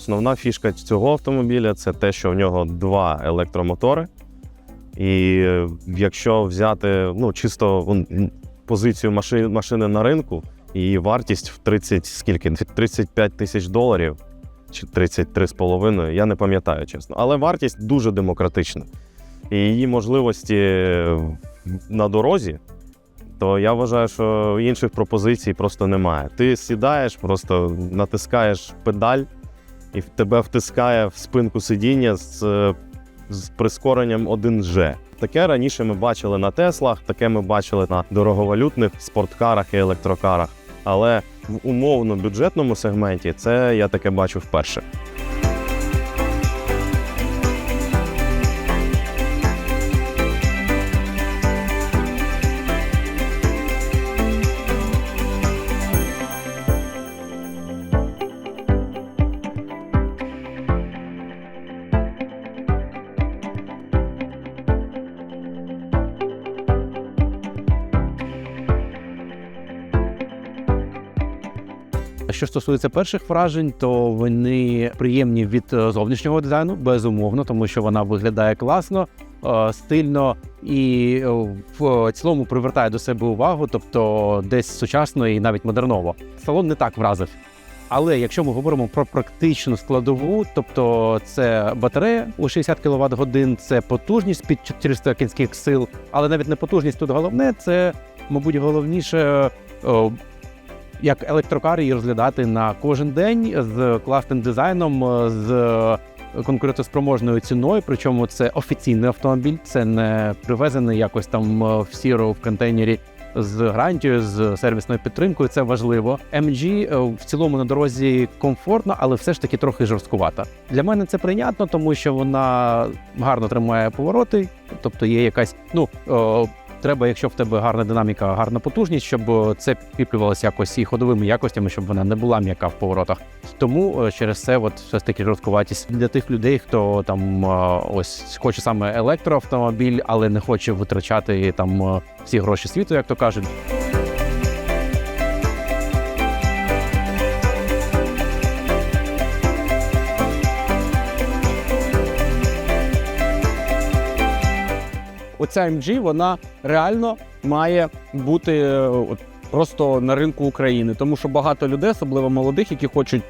Основна фішка цього автомобіля це те, що в нього два електромотори. І е, якщо взяти ну, чисто позицію машини, машини на ринку, її вартість в 30, скільки? 35 тисяч доларів чи 33,5, я не пам'ятаю чесно. Але вартість дуже демократична. І її можливості на дорозі, то я вважаю, що інших пропозицій просто немає. Ти сідаєш, просто натискаєш педаль, і тебе втискає в спинку сидіння з, е, з прискоренням 1G. Таке раніше ми бачили на Теслах, таке ми бачили на дороговалютних спорткарах і електрокарах. Але в умовно бюджетному сегменті це я таке бачу вперше. Що стосується перших вражень, то вони приємні від е, зовнішнього дизайну, безумовно, тому що вона виглядає класно, е, стильно і е, в цілому привертає до себе увагу, тобто десь сучасно і навіть модерново. Салон не так вразив. Але якщо ми говоримо про практичну складову, тобто це батарея у 60 кВт годин, це потужність під 400 кінських сил, але навіть не потужність тут головне, це, мабуть, головніше як електрокар її розглядати на кожен день з класним дизайном, е, з конкурентоспроможною ціною. Причому це офіційний автомобіль, це не привезений якось там е, в сіро в контейнері. З гарантією, з сервісною підтримкою це важливо. MG е, в цілому на дорозі комфортно, але все ж таки трохи жорсткувата. Для мене це прийнятно, тому що вона гарно тримає повороти, тобто є якась ну. Треба, якщо в тебе гарна динаміка, гарна потужність, щоб е, це підкріплювалося якось і ходовими якостями, щоб вона не була м'яка в поворотах. Тому е, через це от все ж таки жорсткуватість для тих людей, хто там е, ось хоче саме електроавтомобіль, але не хоче витрачати там всі гроші світу, як то кажуть. Оця MG, вона реально має бути е, от, просто на ринку України. Тому що багато людей, особливо молодих, які хочуть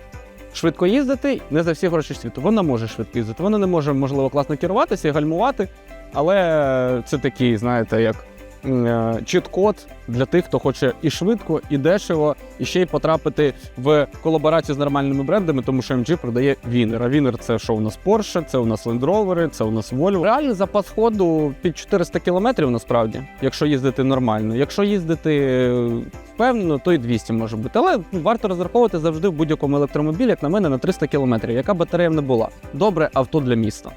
швидко їздити, не за всі гроші світу. Вона може швидко їздити. Вона не може, можливо, класно керуватися і гальмувати, але це такий, знаєте, як чіт-код для тих, хто хоче і швидко, і дешево, і ще й потрапити в колаборацію з нормальними брендами, тому що MG продає Вінер. А Вінер це що у нас Porsche, це у нас Land Rover, це у нас Volvo. Реальний запас ходу під 400 кілометрів насправді, якщо їздити нормально. Якщо їздити е, впевнено, то і 200 може бути. Але варто розраховувати завжди в будь-якому електромобілі, як на мене, на 300 кілометрів, яка батарея не була. Добре авто для міста.